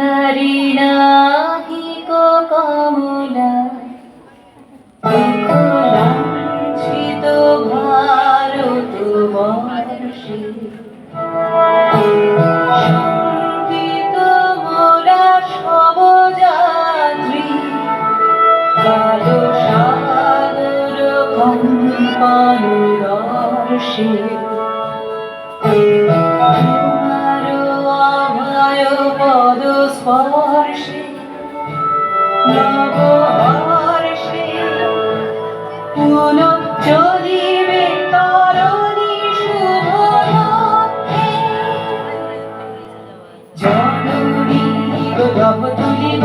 নারী কমলা। লাঞ্ছিত ভারত বর্ষে সংগীত মোরা সবযাত্রী। কালো সাগর কম্পন দর্শে স্পর্শে নবর্ষে পুনঃ চলিবে তরণী শুভলক্ষে জননী গভ তুলিব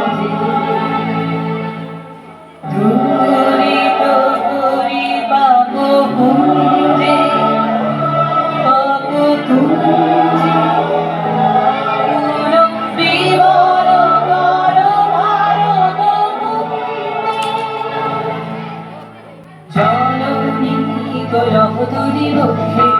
রব তুলি রক্ষে